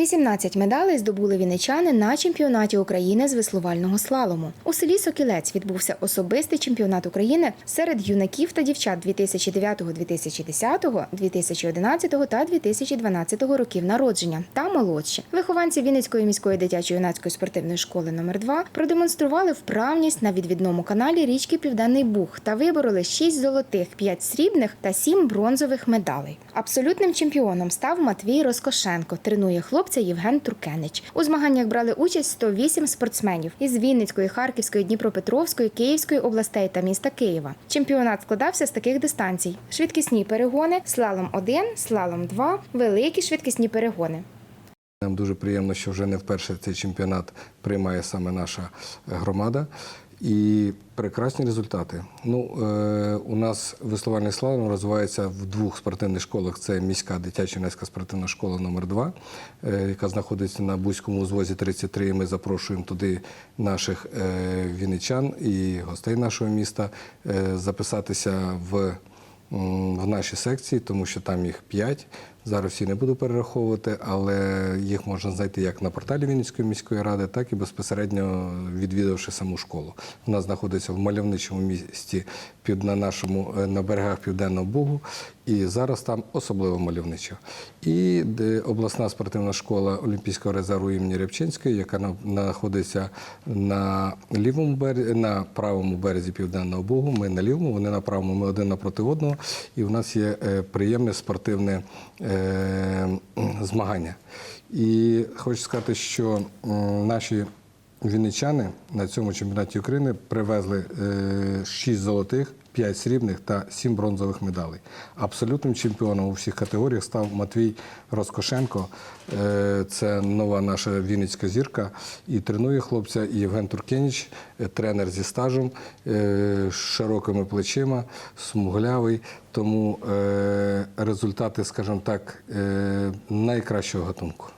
18 медалей здобули вінничани на чемпіонаті України з веслувального слалому. У селі Сокілець відбувся особистий чемпіонат України серед юнаків та дівчат 2009, 2010, 2011 та 2012 років народження та молодші. Вихованці Вінницької міської дитячо-юнацької спортивної школи номер 2 продемонстрували вправність на відвідному каналі річки Південний Буг та вибороли 6 золотих, 5 срібних та 7 бронзових медалей. Абсолютним чемпіоном став Матвій Роскошенко. Тренує хлопця Євген Туркенич. У змаганнях брали участь 108 спортсменів із Вінницької, Харківської, Дніпропетровської, Київської областей та міста Києва. Чемпіонат складався з таких дистанцій: швидкісні перегони, слалом 1, слалом 2, великі швидкісні перегони. Нам дуже приємно, що вже не вперше цей чемпіонат приймає саме наша громада. І прекрасні результати. Ну, е, у нас веслувальний слалом розвивається в двох спортивних школах. Це міська дитяча юнацька спортивна школа номер 2 е, яка знаходиться на Бузькому узвозі 33. І ми запрошуємо туди наших е, вінничан і гостей нашого міста е, записатися в в наші секції, тому що там їх п'ять. Зараз всі не буду перераховувати, але їх можна знайти як на порталі Вінницької міської ради, так і безпосередньо відвідавши саму школу. Вона знаходиться в мальовничому місті під на нашому е, на берегах Південного Бугу, і зараз там особливо мальовничо. І обласна спортивна школа Олімпійського резерву імені Рябчинської, яка знаходиться на лівому березі, на правому березі Південного Бугу. Ми на лівому, вони на правому, ми один напроти одного. І в нас є е, приємне спортивне е, змагання. І хочу сказати, що наші вінничани на цьому чемпіонаті України привезли 6 золотих, 5 срібних та 7 бронзових медалей. Абсолютним чемпіоном у всіх категоріях став Матвій Роскошенко. Е, Це нова наша вінницька зірка. І тренує хлопця Євген Туркеніч, е, тренер зі стажем, е, з широкими плечима, смуглявий. Тому е, результати, скажімо так, е, найкращого гатунку.